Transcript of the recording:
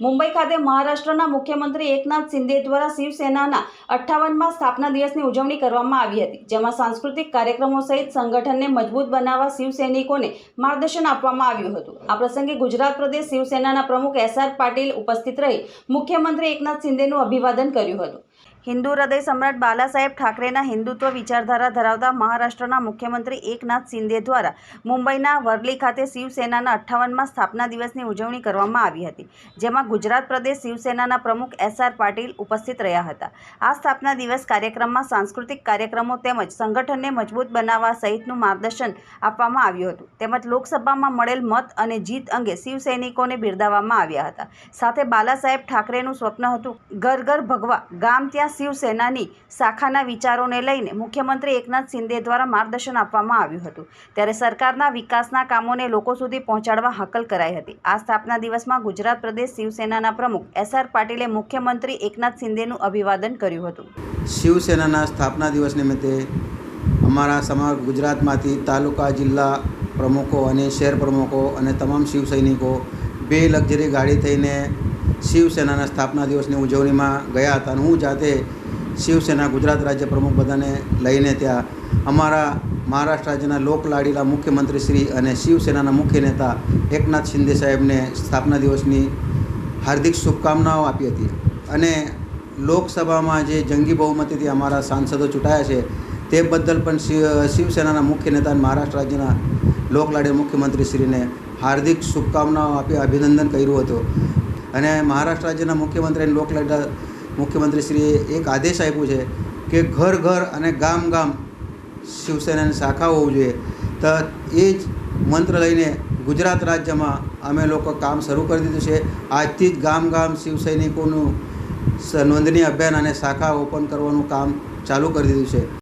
મુંબઈ ખાતે મહારાષ્ટ્રના મુખ્યમંત્રી એકનાથ શિંદે દ્વારા શિવસેનાના અઠ્ઠાવનમાં સ્થાપના દિવસની ઉજવણી કરવામાં આવી હતી, જેમાં સાંસ્કૃતિક કાર્યક્રમો સહિત સંગઠનને મજબૂત બનાવવા શિવસૈનિકોને માર્ગદર્શન આપવામાં આવ્યું હતું. આ પ્રસંગે ગુજરાત પ્રદેશ શિવસેનાના પ્રમુખ એસ પાટીલ ઉપસ્થિત રહી મુખ્યમંત્રી એકનાથ શિંદેનું અભિવાદન કર્યું હતું. હિન્દુ હૃદય સમ્રાટ બાલાસાહેબ ઠાકરેના હિન્દુત્વ વિચારધારા ધરાવતા મહારાષ્ટ્રના મુખ્યમંત્રી એકનાથ શિંદે દ્વારા મુંબઈના વરલી ખાતે શિવસેનાના અઠ્ઠાવનમાં સ્થાપના દિવસની ઉજવણી કરવામાં આવી હતી, જેમાં ગુજરાત પ્રદેશ શિવસેનાના પ્રમુખ એસ આર પાટીલ ઉપસ્થિત રહ્યા હતા. આ સ્થાપના દિવસ કાર્યક્રમમાં સાંસ્કૃતિક કાર્યક્રમો તેમજ સંગઠનને મજબૂત બનાવવા સહિતનું માર્ગદર્શન આપવામાં આવ્યું હતું. તેમજ લોકસભામાં મળેલ મત અને જીત અંગે શિવસૈનિકોને બિરદાવવામાં આવ્યા હતા. સાથે બાલાસાહેબ ઠાકરેનું સ્વપ્ન હતું, ઘર ઘર ભગવા, ગામ ત્યાં શિવસેનાની શાખાના વિચારોને લઈને મુખ્યમંત્રી એકનાથ શિંદે દ્વારા માર્ગદર્શન આપવામાં આવ્યું હતું. ત્યારે સરકારના વિકાસના કામોને લોકો સુધી પહોંચાડવા હાકલ કરાઈ હતી. આ સ્થાપના દિવસમાં ગુજરાત પ્રદેશ શિવસેનાના પ્રમુખ એસ આર પાટીલે મુખ્યમંત્રી એકનાથ શિંદેનું અભિવાદન કર્યું હતું. શિવસેનાના સ્થાપના દિવસ નિમિત્તે અમારા સમગ્ર ગુજરાતમાંથી તાલુકા, જિલ્લા પ્રમુખો અને શહેર પ્રમુખો અને તમામ શિવસૈનિકો બે લક્ઝરી ગાડી થઈને શિવસેનાના સ્થાપના દિવસની ઉજવણીમાં ગયા હતા અને હું જાતે શિવસેના ગુજરાત રાજ્ય પ્રમુખ બધાને લઈને ત્યાં અમારા મહારાષ્ટ્ર રાજ્યના લોકલાડીલા મુખ્યમંત્રી શ્રી અને શિવસેનાના મુખ્ય નેતા એકનાથ શિંદે સાહેબને સ્થાપના દિવસની હાર્દિક શુભકામનાઓ આપી હતી. અને લોકસભામાં જે જંગી બહુમતીથી અમારા સાંસદો ચૂંટાયા છે, તે બદલ પણ શિવ, શિવસેનાના મુખ્ય નેતા અને મહારાષ્ટ્ર રાજ્યના લોકલાડી મુખ્યમંત્રીશ્રીને હાર્દિક શુભકામનાઓ આપી અભિનંદન કર્યું હતું. અને મહારાષ્ટ્ર રાજ્યના મુખ્યમંત્રી અને લોકલાડીલા મુખ્યમંત્રીશ્રીએ એક આદેશ આપ્યો છે કે ઘર ઘર અને ગામ ગામ શિવસેનાની શાખા હોવું જોઈએ. તો એ જ મંત્ર લઈને ગુજરાત રાજ્યમાં અમે લોકો કામ શરૂ કરી દીધું છે. આજથી જ ગામ ગામ શિવસૈનિકોનું નોંધણી અભિયાન અને શાખા ઓપન કરવાનું કામ ચાલુ કરી દીધું છે.